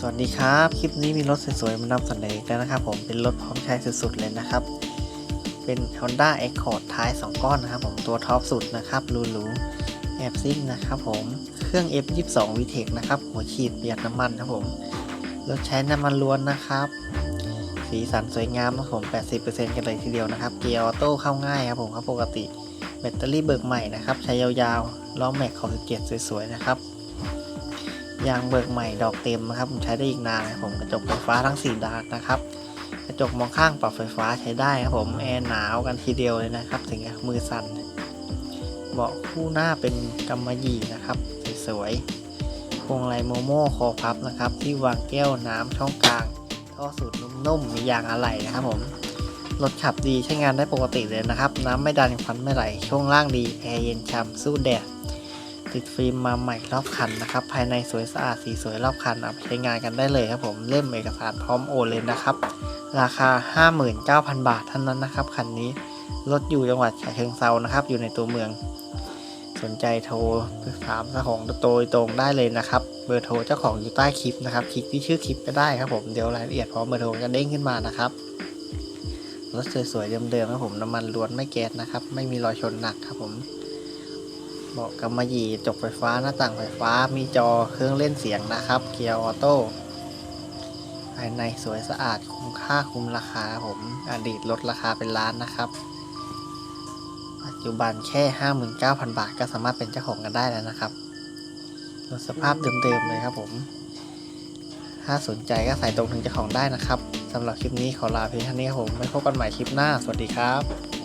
สวัสดีครับ คลิปนี้มีรถสวยๆ มานำเสนออีกแล้วนะครับผม เป็นรถพร้อมใช้สุดๆ เลยนะครับ เป็น Honda Accord ท้าย 2 ก้อนนะครับผม ตัวท็อปสุดนะครับหรูๆแอบซิ่งนะครับผม เครื่อง F22 VTEC นะครับ หัวฉีดเประหยัดน้ำมันครับผม รถใช้น้ำมันล้วนนะครับ สีสันสวยงามนะครับผม 80%กันเลยทีเดียวนะครับ เกียร์ออโต้เข้าง่ายครับผมครับปกติ แบตเตอรี่เบิกใหม่นะครับ ใช้ยาวๆ ล้อแม็กของเกียร์สวยๆ นะครับ ยางเบิกใหม่ดอกเต็มนะครับ ผมใช้ได้อีกนานครับผมกระจกไฟฟ้าทั้ง 4 ด้านนะครับ กระจกมองข้างปรับไฟฟ้าใช้ได้ครับผมแอร์หนาวกันทีเดียวเลยนะครับ ถึงกับมือสั่นเบาะคู่หน้าเป็นกำมะหยี่นะครับสวยๆพวงไลโมโม่คอพับนะครับ ที่วางแก้วน้ำช่องกลางท่อสูตรนุ่มๆมียางอะไหล่นะครับผมรถขับดีใช้งานได้ปกติเลยนะครับ น้ำไม่ดันควันไม่ไหลช่วงล่างดีแอร์เย็นฉ่ำสู้แดด ติดฟิล์มมาใหม่รอบคันนะครับ ภายในสวยสะอาดสีสวยรอบคันเอาไปใช้งานกันได้เลยครับผมเล่มเอกสารพร้อมโอนเลยนะครับ ราคา 59,000 บาทเท่านั้นนะครับคันนี้รถอยู่จังหวัดฉะเชิงเซานะครับ อยู่ในตัวเมือง สนใจโทรถามเจ้าของโดยตรงได้เลยนะครับ เบอร์โทรเจ้าของอยู่ใต้คลิปนะครับ คลิกที่ชื่อคลิปก็ได้ครับผมเดี๋ยวรายละเอียดพร้อมเบอร์โทรจะเด้งขึ้นมานะครับรถสวยๆเดิมๆครับผมน้ำมันล้วนไม่แก๊สนะครับ ไม่มีรอยชนหนักครับผม เบาะกำมะหยี่จกไฟฟ้าหน้าต่างไฟฟ้ามีจอเครื่องเล่นเสียงนะครับ เกียร์ออโต้ภายในสวยสะอาดคุ้มค่าคุ้มราคาผมอดีตลดราคาเป็นล้านนะครับ ปัจจุบันแค่ 59,000 บาทก็สามารถเป็นเจ้าของกันได้แล้วนะครับรถสภาพเดิมๆเลยครับผม ถ้าสนใจก็ใส่ตรงถึงเจ้าของได้นะครับสำหรับคลิปนี้ขอลาเพียงเท่านี้ครับผมไว้พบกันใหม่คลิปหน้า สวัสดีครับ